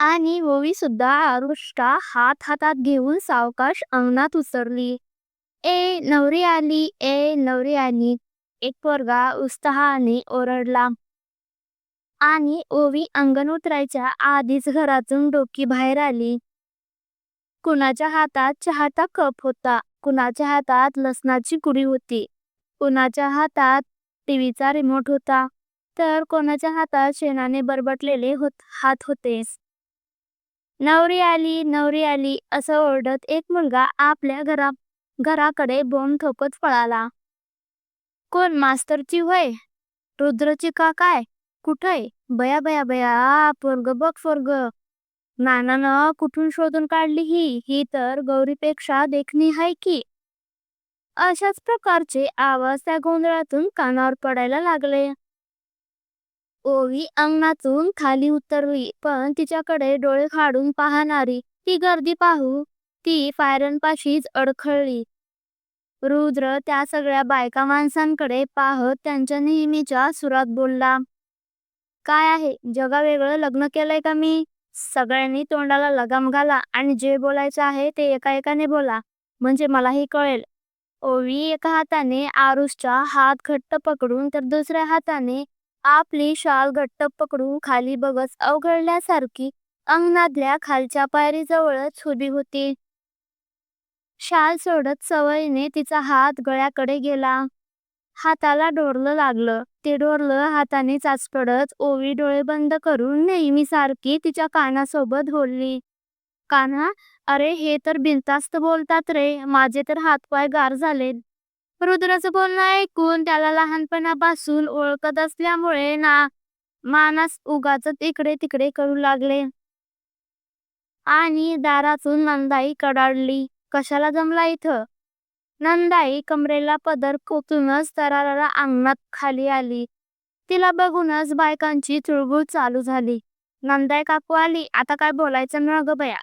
आणि ओवी सुद्धा आरुषचा हात हातात घेऊन सावकाश अंगणात उतरली ए नवरी आली ए नवरी आली. एक पोरगा उत्साहाने ओरडला. आणि ओवी अंगण उतरायच्या आधीच घरातून डोकी बाहेर आली. कुणाच्या हातात चहाचा कप होता कुणाच्या हातात लसणाची कुडी होती कुणाच्या हातात टीव्हीचा रिमोट होता तर कोणाच्या हातात शेणाने बरबटलेले होत हात होते नवरी आली नवरी आली असं ओरडत एक मुलगा आपल्या घरा घराकडे बोंब ठोकत पळाला. कोण मास्तरची व्हय रुद्रची का काय? कुठय बया बया बया पोरग बघ पोरग. नानानं कुठून शोधून काढली ही? ही तर गौरीपेक्षा देखणी हाय की. अशाच प्रकारचे आवाज त्या गोंधळातून कानावर पडायला लागले. ओवी अंगणातून खाली उतरली पण तिच्याकडे डोळे काढून पाहणारी ती गर्दी पाहू ती पायऱ्यांपाशीच अडखळली. रुद्र त्या सगळ्या बायका माणसांकडे पाहत त्यांच्या नेहमीच्या सुरात बोलला काय आहे? जगा वेगळं लग्न केलंय का मी? सगळ्यांनी तोंडाला लगाम घाला आणि जे बोलायचं आहे ते एका एकाने बोला म्हणजे मलाही कळेल. ओवी एका हाताने आरुषचा हात घट्ट पकडून तर दुसऱ्या हाताने आपली शाल घट्ट पकडून खाली बघत अवघडल्यासारखी अंगणातल्या खालच्या पायरीजवळच उभी होती. शाल सोडत सवयीने तिचा हात गळ्याकडे गेला. हाताला डोरलं लागलं. ते डोरलं हाताने चाचपडत ओवी डोळे बंद करून नेहमी सारखी तिच्या कानासोबत बोलली. कान्हा अरे हे तर बिनतास्त बोलतात रे. माझे तर हातपाय गार झाले रुद्राचं बोलणं ऐकून त्याला लहानपणापासून ओळखत असल्यामुळे ना मानस उगाच इकडे तिकडे करू लागले. आणि दारातून नंदाई कडाडली. कशाला जमला इथं? नंदाई कमरेला पदर कोकूनच दराराला अंगणात खाली आली. तिला बघूनच बायकांची चुळबुळ चालू झाली. नंदाई काकू आली. आता काय बोलायचं न ग बया?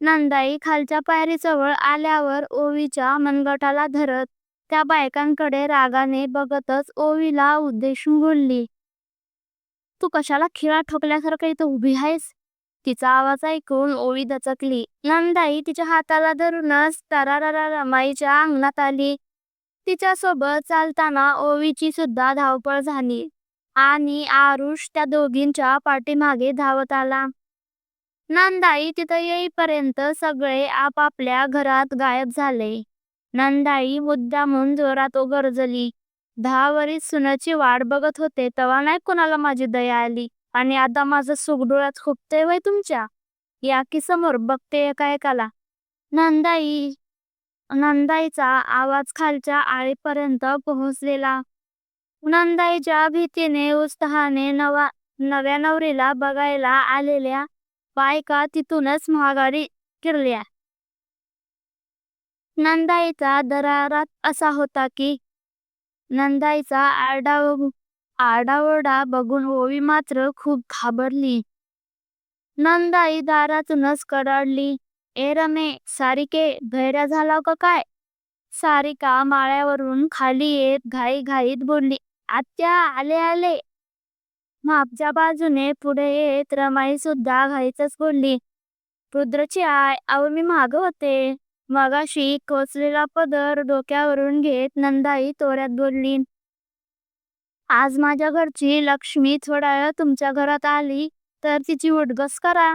नंदाई खालच्या पायरीजवळ आल्यावर ओवीच्या मनगटाला धरत त्या बायकांकडे रागाने बघतच ओवीला उद्देशून बोलली तू कशाला खिळा ठोकल्यासारखं इथं उभी आहेस? तिचा आवाज ऐकून ओवी दचकली. नंदाई तिच्या हाताला धरूनच तरारा रमाईच्या अंगणात आली. तिच्या सोबत चालताना ओवीची सुद्धा धावपळ झाली आणि आरुष त्या दोघींच्या पाठीमागे धावत आला. नंदाई तिथं येईपर्यंत सगळे आपापल्या घरात गायब झाले. नंदाई मुद्दामून जोरात गरजली दहा वरीस सुनाची वाट बघत होते तेव्हा नाही कोणाला माझी दया आली. आणि आता माझं सुख डोळ्यात खुपतंय वय तुमच्या? या की समोर बघते एका एकाला नंदाई नंदाईचा आवाज खालच्या आळीपर्यंत पोहोचलेला. नंदाईच्या भीतीने उत्साहाने नवा नव्या नवरीला बघायला आलेल्या बायका तिथूनच महागारी फिरल्या. नंदाईचा दरारात असा होता की नंदाईचा आरडाव आरडाओरडा बघून ओवी मात्र खूप घाबरली. नंदाई दारातूनच कडाडली ए रमे सारिके भैऱ्या झाला का काय? सारिका माळ्यावरून खाली येत घाई घाईत बोलली आत्या आले आले. मापच्या बाजूने पुढे येत रमाई सुद्धा घाईतच बोलली रुद्रची आय अव मी माग होते. मगाशी कोचलेला पदर डोक्यावरून घेत नंदाई तोऱ्यात बोलली आज माझ्या घरची लक्ष्मी थोडा वेळ तुमच्या घरात आली तर तिची उडगस करा.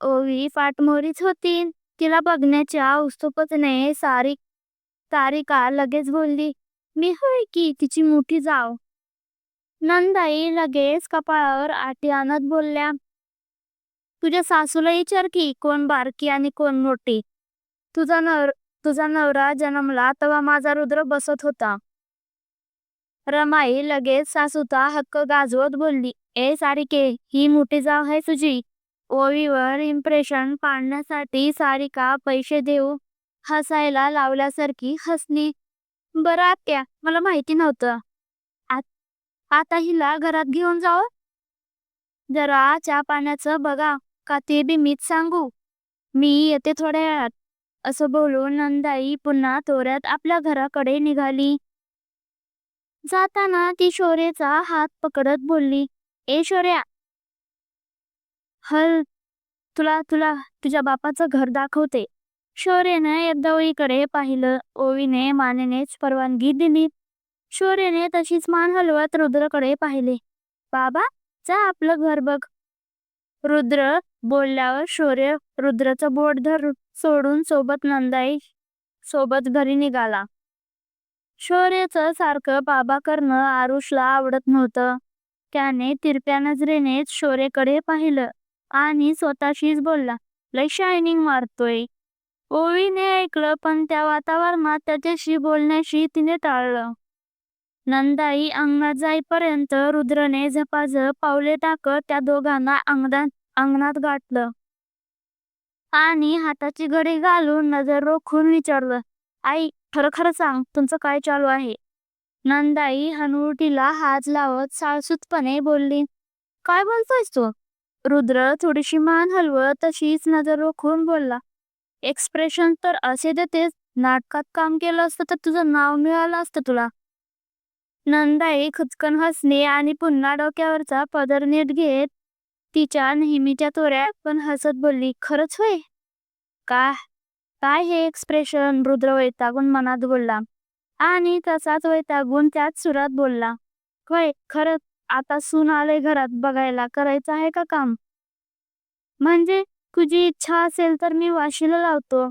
ओवी फाटमोरीच होती तिला बघण्याच्या उत्सुकतेने सारी तारिका लगेच बोलली मी होय की तिची मोठी जाव नंदाई लगेच कपाळावर आटी आणत बोलल्या तुझ्या सासूला विचार की कोण बारकी आणि कोण मोठी? तुझा नवर तुझा नवरा जन्मला तेव्हा माझा रुद्र बसत होता. रमाई लगेच सासूचा हक्क गाजवत बोलली ए सारिके ही मोठी जाव आहे तुझी. ओवीवर इम्प्रेशन पाडण्यासाठी सारिका पैसे देऊ हसायला लावल्यासारखी हसली. बरं आत्या मला माहिती नव्हतं. आता हिला घरात घेऊन जाव? जरा चहा पाण्याचं बघा का ते बी मीच सांगू? मी येते थोड्या वेळात. असं बोलून नंदाई पुन्हा तोऱ्यात आपल्या घराकडे निघाली. जाताना ती शौर्याचा हात पकडत बोलली ए शौर्या! हल तुला तुला तुझ्या बापाचं घर दाखवते. शौर्यने एकदा ओळीकडे पाहिलं ओवीने मानेनेच परवानगी दिली. शौर्यने तशीच मान हलवत रुद्रकडे पाहिले बाबा जा आपलं घर बघ. रुद्र बोलल्यावर शौर्य रुद्रचं बोट धरून सोडून सोबत नंदाई सोबत घरी निघाला. शौर्याचं सारखं बाबा करणं आरुषला आवडत नव्हतं. त्याने तिरप्या नजरेनेच शौर्यकडे पाहिलं आणि स्वतःशीच बोलला लय शायनिंग मारतोय ओवीने ऐकलं पण त्या वातावरणात त्याच्याशी बोलण्याशी तिने टाळलं. नंदाई अंगणात जाईपर्यंत रुद्रने झपाझप पावले टाकत त्या दोघांना अंगणात अंगणात गाठलं. आणि हाताची घडी घालून नजर रोखून विचारलं आई खरं खरं सांग तुमचं काय चालू आहे? नंदाई हनुवटीला हात लावत साळसूतपणे बोलली काय बोलतोयस तू? रुद्र थोडीशी मान हलवत तशीच नजर रोखून बोलला एक्सप्रेशन तर असे देतेस नाटकात काम केलं असतं तर तुझं नाव मिळालं असतं तुला. नंदाई खुचकन हसणे आणि पुन्हा डोक्यावरचा पदर नीट घेत तिच्या नेहमीच्या तोऱ्या पण हसत बोलली खरंच होय? काय काय हे एक्सप्रेशन रुद्र वैतागून मनात बोलला आणि तसाच वैतागून त्याच सुरात बोलला होय खरंच आता सून आले घरात बघायला करायचं आहे का काम? म्हणजे तुझी इच्छा असेल तर मी वाशीला लावतो.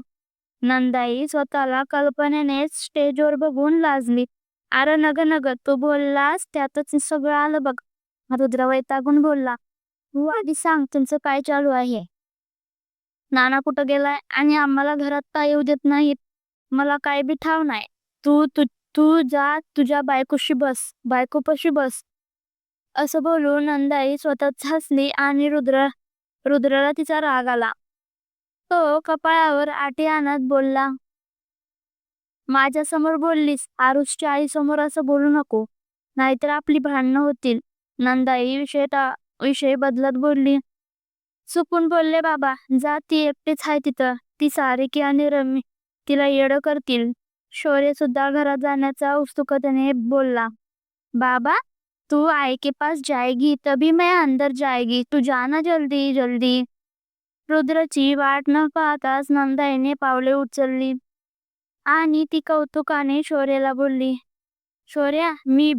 नंदाई स्वतःला कल्पनेनेच स्टेजवर बघून लाजली. अरे नग नग तू बोललास त्यातच सगळं आलं बघ. रुद्र वैतागून बोलला तू आधी सांग तुमचं काय चालू आहे? नाना कुठं गेलाय? आणि आम्हाला घरात काय येऊ देत नाहीत? मला काय बी ठाव नाही. तू तू तू जा तुझ्या बायकोशी बस बायकोपाशी बस. असं बोलून नंदाई स्वतःच हसली आणि रुद्र रुद्राला तिचा राग आला. तो कपाळावर आटी आणत बोलला माझ्यासमोर बोललीस आरुषच्या आई समोर असं बोलू नको. नाहीतर आपली भांडणं होतील. नंदाई विषय टा विषय बदलत बोलली. चुकून बोलले बाबा जा ती एकटीच आहे तिथं. ती सारिकी आणि रमी तिला येडं करतील. शौर्य सुद्धा घरात जाण्याचा उत्सुकतेने बोलला. बाबा तू आई के पास जाएगी तभी मैं अंदर जाएगी तू जाना जल्दी जल्दी. रुद्रची वाट न पाहताच नंदाईने पावले उचलली. आणि ती कौतुकाने शौर्याला बोलली शौर्या मी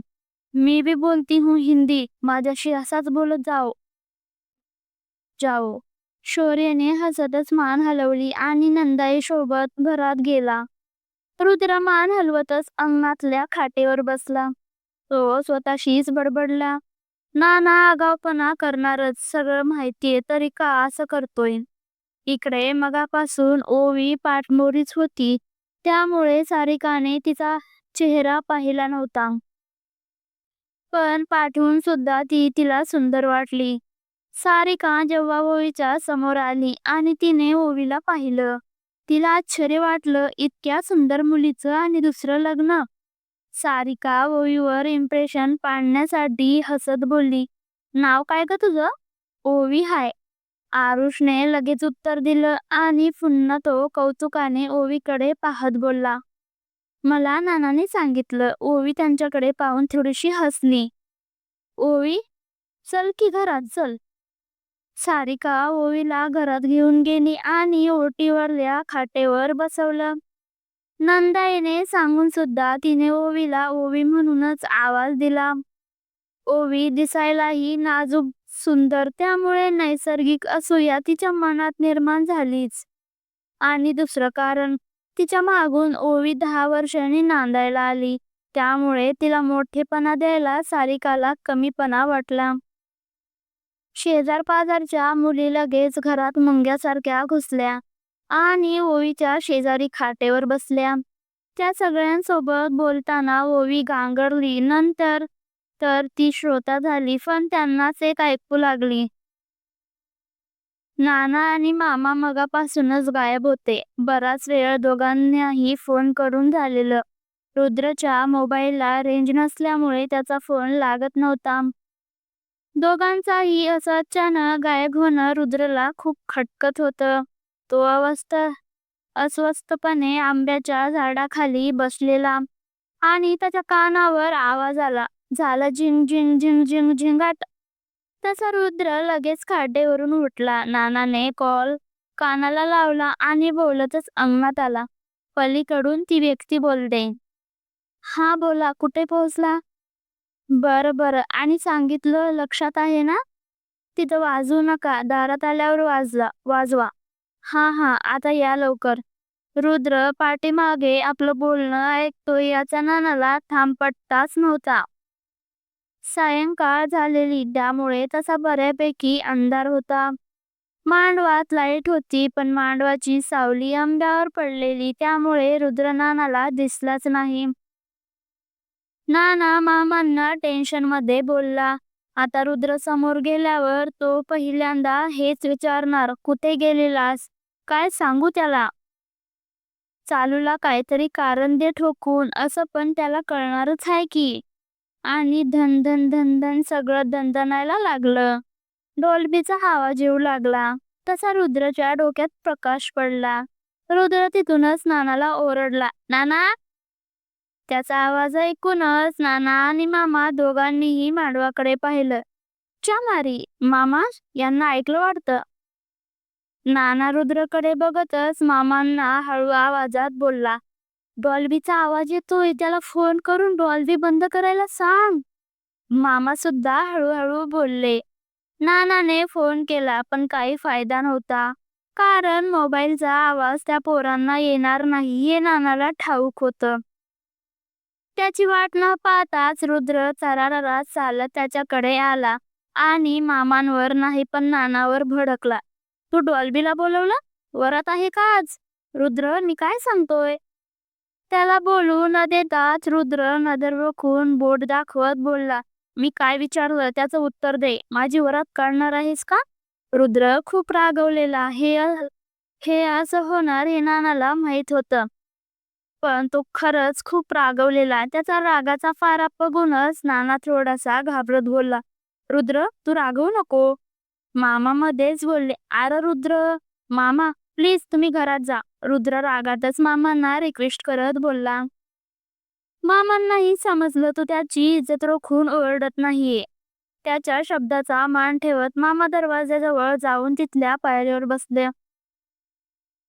मी भी बोलती हूँ हिंदी माझ्याशी असाच बोलत जाओ. जाओ. शौर्यने हसतच मान हलवली आणि नंदाई सोबत घरात गेला. रुद्र मान हलवतच अंगणातल्या खाटेवर बसला. तो स्वतःशीच बडबडला. ना ना आगावपणा करणारच सगळं माहितीये तरी का असं करतोय? इकडे मगापासून ओवी पाठमोरीच होती. त्यामुळे सारिकाने तिचा चेहरा पाहिला नव्हता. पण पाठवून सुद्धा ती तिला सुंदर वाटली. सारिका जेव्हा ओवीच्या समोर आली आणि तिने ओवीला पाहिलं तिला आश्चर्य वाटलं इतक्या सुंदर मुलीचं आणि दुसरं लग्न. सारिका ओवीवर इम्प्रेशन पाडण्यासाठी हसत बोलली नाव काय ग तुझं? ओवी हाय. आरुषने लगेच उत्तर दिलं आणि पुन्हा तो कौतुकाने ओवीकडे पाहत बोलला मला नानाने सांगितलं ओवी त्यांच्याकडे पाहून थोडीशी हसली ओवी चल की घरात चल. सारिका ओवीला घरात घेऊन गेली आणि ओटीवरल्या खाटेवर बसवलं. नंदाईने सांगून सुद्धा तिने ओवीला ओवी म्हणूनच आवाज दिला. ओवी दिसायलाही नाजूक सुंदर त्यामुळे नैसर्गिक असूया तिच्या मनात निर्माण झालीच. आणि दुसरं कारण तिच्या मागून ओवी दहा वर्षांनी नांदायला आली. त्यामुळे तिला मोठेपणा द्यायला सारिकाला कमीपणा वाटला. शेजार पाजारच्या मुली लगेच घरात मुंग्यासारख्या घुसल्या आणि ओवीच्या शेजारी खाटेवर बसल्या. त्या सगळ्यांसोबत बोलताना ओवी गांगरली नंतर तर ती श्रोता झाली पण त्यांनाच एक ऐकू लागली. नाना आणि मामा मगापासूनच गायब होते. बराच वेळ दोघांनाही फोन करून झालेलं. रुद्रच्या मोबाईलला रेंज नसल्यामुळे त्याचा फोन लागत नव्हता. दोघांचाही असं अचानक गायब होणं रुद्रला खूप खटकत होतं. तो अवस्था अस्वस्थपणे आंब्याच्या झाडाखाली बसलेला आणि त्याच्या कानावर आवाज आला. झाला झिंग झिंग झिंग झिंग झिंगाट. तसा रुद्र लगेच खाटेवरून उठला. नानाने कॉल कानाला लावला आणि बोलतच अंगणात आला. पलीकडून ती व्यक्ती बोलते हा बोला कुठे पोहोचला? बर बर. आणि सांगितलं लक्षात आहे ना? तिथं वाजू नका. दारात आल्यावर वाजला वाजवा. हा हा. आता या लवकर. रुद्र पाठीमागे आपलं बोलणं ऐकतो याचा नानाला थांबपट्टाच नव्हता. सायंकाळ झालेली त्यामुळे तसा बऱ्यापैकी अंधार होता. मांडवात लाइट होती पण मांडवाची सावली आंब्यावर पडलेली त्यामुळे रुद्रनानाला दिसलाच नाही. नाना मामांना टेन्शनमध्ये बोलला आता रुद्र समोर गेल्यावर तो पहिल्यांदा हेच विचारणार कुठे गेलेलास? काय सांगू त्याला? चालूला काहीतरी कारण दे ठोकून असं पण त्याला कळणारच आहे की आणि धन धन धन धन सगळं दणदणायला लागलं. डॉल्बीचा आवाज येऊ लागला. तसा रुद्रच्या डोक्यात प्रकाश पडला. रुद्र तिथूनच नानाला ओरडला नाना! त्याचा आवाज ऐकूनच नाना आणि मामा दोघांनीही मांडवाकडे पाहिलं. च्या मारी मामा यांना ऐकलं वाटतं. नाना रुद्रकडे बघतच मामांना हळू आवाजात बोलला डॉल्बीचा आवाज येतोय त्याला फोन करून डॉल्बी बंद करायला सांग. मामा सुद्धा हळूहळू बोलले नानाने फोन केला पण काही फायदा नव्हता. कारण मोबाईलचा आवाज त्या पोरांना येणार नाही हे नानाला ठाऊक होतं. त्याची वाट न पाहताच रुद्र चरारात चालत त्याच्याकडे आला आणि मामांवर नाही पण नानावर भडकला. तू डॉल्बीला बोलवलं? वरात आहे का आज? रुद्र मी काय सांगतोय? त्याला बोलू न देताच रुद्र नदर रोखून बोट दाखवत बोलला. मी काय विचारलं त्याचं उत्तर दे. माझी वरात काढणार आहेस का? रुद्र खूप रागवलेला. हे हे असं होणार हे नानाला माहीत होतं. पण तो खरंच खूप रागवलेला. त्याचा रागाचा फारा बघूनच नाना थोडासा घाबरत बोलला. रुद्र तू रागवू नको. मामा मध्येच बोलले. आर रुद्र. मामा प्लीज तुम्ही घरात जा. रुद्र रागातच मामांना रिक्वेस्ट करत बोलला. मामांनाही समजलं तो त्याची इज्जत रोखून ओरडत नाहीये. त्याच्या शब्दाचा मान ठेवत मामा दरवाज्याजवळ जाऊन तिथल्या पायरीवर बसले.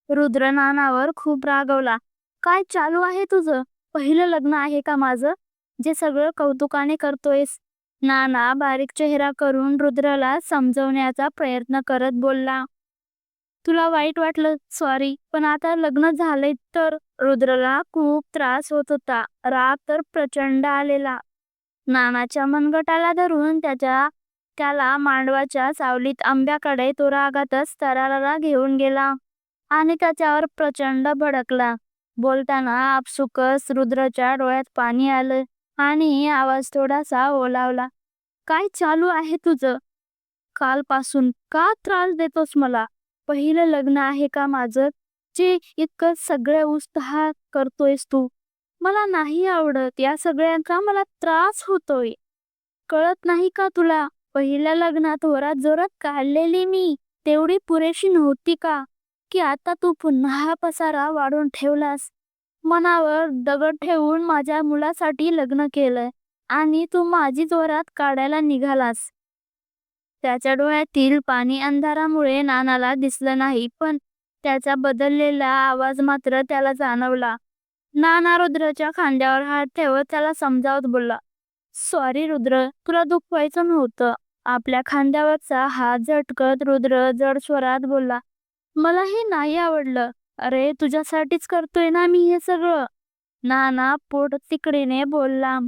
रुद्र नानावर खूप रागवला काय चालू आहे तुझं? पहिलं लग्न आहे का माझं? जे सगळं कौतुकाने करतोयस. नाना बारीक चेहरा करून रुद्रला समजवण्याचा प्रयत्न करत बोलला. तुला वाईट वाटलं? सॉरी पण आता लग्न झालंय तर रुद्रला खूप त्रास होत होता. राग तर प्रचंड आलेला. नानाच्या मनगटाला धरून त्याच्या त्याला मांडवाच्या सावलीत आंब्याकडे तो रागातच तराराला घेऊन गेला आणि त्याच्यावर प्रचंड भडकला. बोलताना आपसुकच रुद्रच्या डोळ्यात पाणी आलं आणि आवाज थोडासा ओलावला. काय चालू आहे तुझं? कालपासून का त्रास देतोस मला? पहिलं लग्न आहे का माझं? जे इतकं सगळ्या उत्साहात करतोयस तू. मला नाही आवडत. या सगळ्यांचा मला त्रास होतोय. कळत नाही का तुला? पहिल्या लग्नात वरात जोरात काढलेली मी. तेवढी पुरेशी नव्हती का? की आता तू पुन्हा पसारा वाढून ठेवलास? मनावर दगड ठेवून माझ्या मुलासाठी लग्न केलंय. आणि तू माझी जोरात काढायला निघालास. त्याच्या डोळ्यातील पाणी अंधारामुळे नानाला दिसलं नाही पण त्याचा बदललेला आवाज मात्र त्याला जाणवला. नाना रुद्रच्या खांद्यावर हात ठेवत त्याला समजावत बोलला सॉरी रुद्र तुला दुखवायचं नव्हतं. आपल्या खांद्यावरचा हात झटकत रुद्र जड स्वरात बोलला मला हे नाही आवडलं. अरे तुझ्यासाठीच करतोय ना मी हे सगळं? नाना पोट तिकडीने बोलला.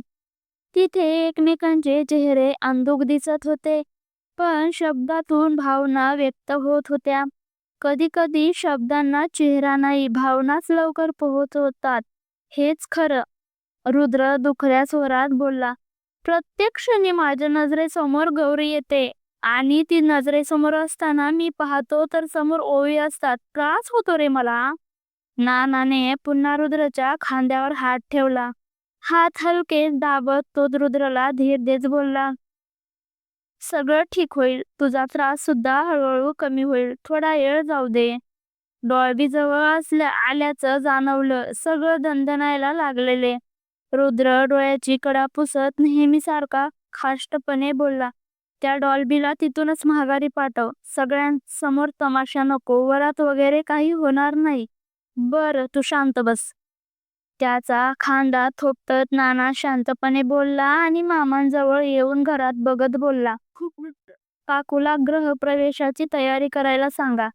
तिथे एकमेकांचे चेहरे अंधुक दिसत होते. पण शब्दातून भावना व्यक्त होत होत्या. कधी कधी शब्दांना चेहरा नाही भावनाच लवकर पोहोचवतात हेच खरं. रुद्र दुखऱ्या स्वरात बोलला प्रत्येक क्षणी माझ्या नजरेसमोर गौरी येते आणि ती नजरेसमोर असताना मी पाहतो तर समोर ओवी असतात. त्रास होतो रे मला. नानाने पुन्हा रुद्रच्या खांद्यावर हात ठेवला. हात हलके दाबत तो रुद्रला धीर देत बोलला सगळं ठीक होईल. तुझा त्रास सुद्धा हळूहळू कमी होईल. थोडा वेळ जाऊ दे. डॉल्बी जवळ असल्या आल्याचं जाणवलं. सगळं दणदणायला लागलेले. रुद्र डोळ्याची कडा पुसत नेहमीसारखा खाष्टपणे बोलला त्या डॉल्बीला तिथूनच महागारी पाठव. सगळ्यांसमोर तमाशा नको. वरात वगैरे काही होणार नाही. बर तू शांत बस. त्याचा खांदा थोपटत नाना शांतपणे बोलला आणि मामांजवळ येऊन घरात बघत बोलला. काकूला गृहप्रवेशाची तयारी करायला सांगा.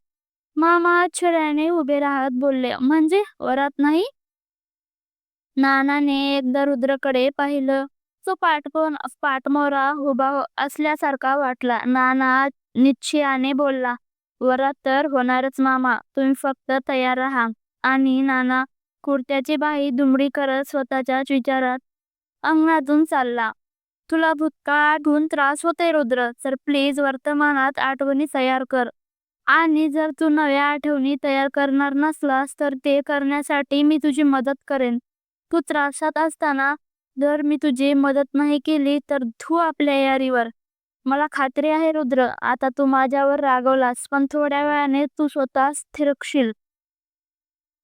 मामा आश्चर्याने उभे राहत बोलले. म्हणजे? वरात नाही? नानाने एकदा रुद्रकडे पाहिलं. तो पाठकोन पाठमोरा उभा असल्यासारखा वाटला. नाना निश्चयाने बोलला वरात तर होणारच मामा. तुम्ही फक्त तयार राहा. आणि नाना कुर्त्याची बाई दुमडी करत स्वतःच्याच विचारात अंगणातून चालला. तुला भूतकाळ आठवून त्रास होते रुद्र. तर प्लीज वर्तमानात आठवणी तयार कर. आणि जर तू नव्या आठवणी तयार करणार नसलास तर ते करण्यासाठी मी तुझी मदत करेन. तू त्रासात असताना जर मी तुझी मदत नाही केली तर धू आपल्या यारीवर. मला खात्री आहे रुद्र. आता तू माझ्यावर रागवलास पण थोड्या वेळाने तू स्वतः स्थिरकशील